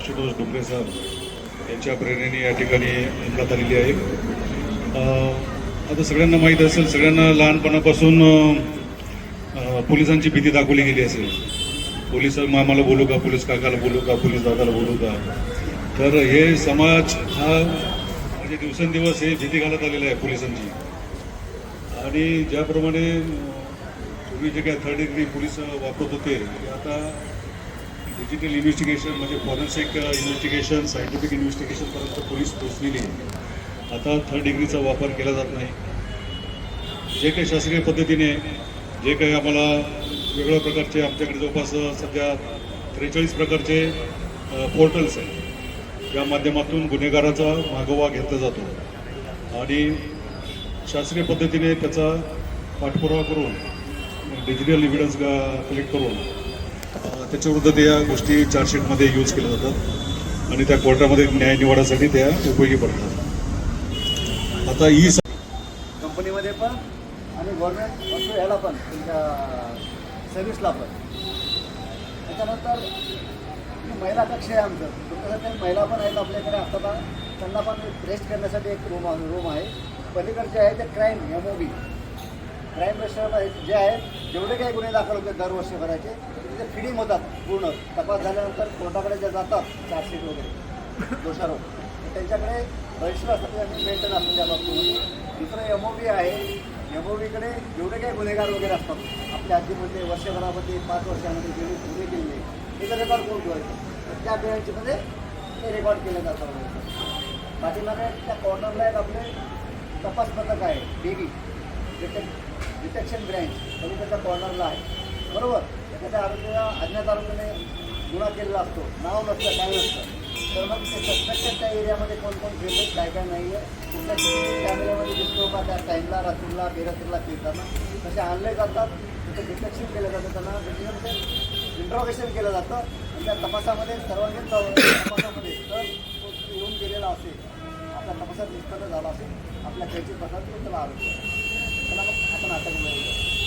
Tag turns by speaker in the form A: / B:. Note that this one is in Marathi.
A: आशुतोष डुंगरे साहेब यांच्या प्रेरणेने या ठिकाणी नेमण्यात आलेली आहे. आता सगळ्यांना माहीत असेल सगळ्यांना लहानपणापासून पोलिसांची भीती दाखवली गेली असेल. पोलीस मामाला बोलू का पोलीस काकाला बोलू का पोलीस दादाला बोलू का? तर हे समाज हा म्हणजे दिवसेंदिवस हे भीती घालत आलेलं आहे पोलिसांची. आणि ज्याप्रमाणे पूर्वी जे काय थर्ड डिग्री पोलीस वापरत होते ते आता डिजिटल इन्व्हेस्टिगेशन म्हणजे फॉरेन्सिक इन्व्हेस्टिगेशन सायंटिफिक इन्व्हेस्टिगेशनपर्यंत पोलीस पोचलेली आहे. आता थर्ड डिग्रीचा वापर केला जात नाही. जे काही शासकीय पद्धतीने जे काही आम्हाला वेगळ्या प्रकारचे आमच्याकडे जवळपास सध्या त्रेचाळीस प्रकारचे पोर्टल्स आहेत. या माध्यमातून गुन्हेगाराचा मागोवा घेतला जातो. आणि शास्त्रीय पद्धतीने त्याचा पाठपुरावा करून डिजिटल एव्हिडन्स कलेक्ट करून त्याच्या त्याच्याविरुद्ध त्या गोष्टी चार्जशीटमध्ये यूज केल्या जातात. आणि त्या कोर्टामध्ये न्याय निवाडासाठी त्या उपयोगी पडतात. आता ही
B: कंपनीमध्ये पण आणि गव्हर्नमेंट याला ह्याला पण तुमच्या सर्व्हिसला पण. त्याच्यानंतर महिला कक्ष आहे आमचं. तुमच्यासाठी महिला पण आहेत आपल्याकडे. आता त्यांना पण रेस्ट करण्यासाठी एक रूम रूम आहे. पलीकडचे आहे ते crime M O B crime restaurant जे आहेत जेवढे काही गुन्हे दाखल होते दरवर्षी भरायचे तिथे फिडिंग होतात पूर्ण. तपास झाल्यानंतर कोर्टाकडे जे जातात चार्जशीट वगैरे दोषारोप. तर त्यांच्याकडे रजिस्टर असतात आम्ही मेंटेन असतो त्या बाबतीमध्ये दुसरं एम ओ बी आहे. एम ओ बीकडे जेवढे काही गुन्हेगार वगैरे असतात आपल्या आजीमध्ये वर्षभरामध्ये पाच वर्षामध्ये जेवढे गुन्हे केले तिथे रेकॉर्ड कोण ठेवायचं? तर त्या ब्रँचमध्ये ते रेकॉर्ड केलं जातं. पाठीमागे त्या कॉर्नरला एक आपले तपास पथक आहे बी डिटेक डिटेक्शन ब्रँच पलीकडच्या कॉर्नरला आहे. बरोबर? एखाद्या आरोग्याला अज्ञात आरोग्याने गुन्हा केलेला असतो. नाव नसतं काय नसतं तर मग ते सस्पेक्टेड त्या एरियामध्ये कोण कोण फिरले काय काय नाही आहे कुठल्या कॅमेऱ्यामध्ये दिसतो का त्या टाईमला रात्रीला बेरात्रीला फिरताना. तसे आणले जातात. तिथे डिटेक्शन केलं जातं त्यांना. त्याच्यामध्ये इंट्रॉगेशन केलं जातं. आणि त्या तपासामध्ये सर्वांगीण तपासामध्ये जर तो येऊन गेलेला असेल आपल्या तपासात निष्पन्न झाला असेल आपल्या खेळची प्रकार त्याला आरोग्य. त्याला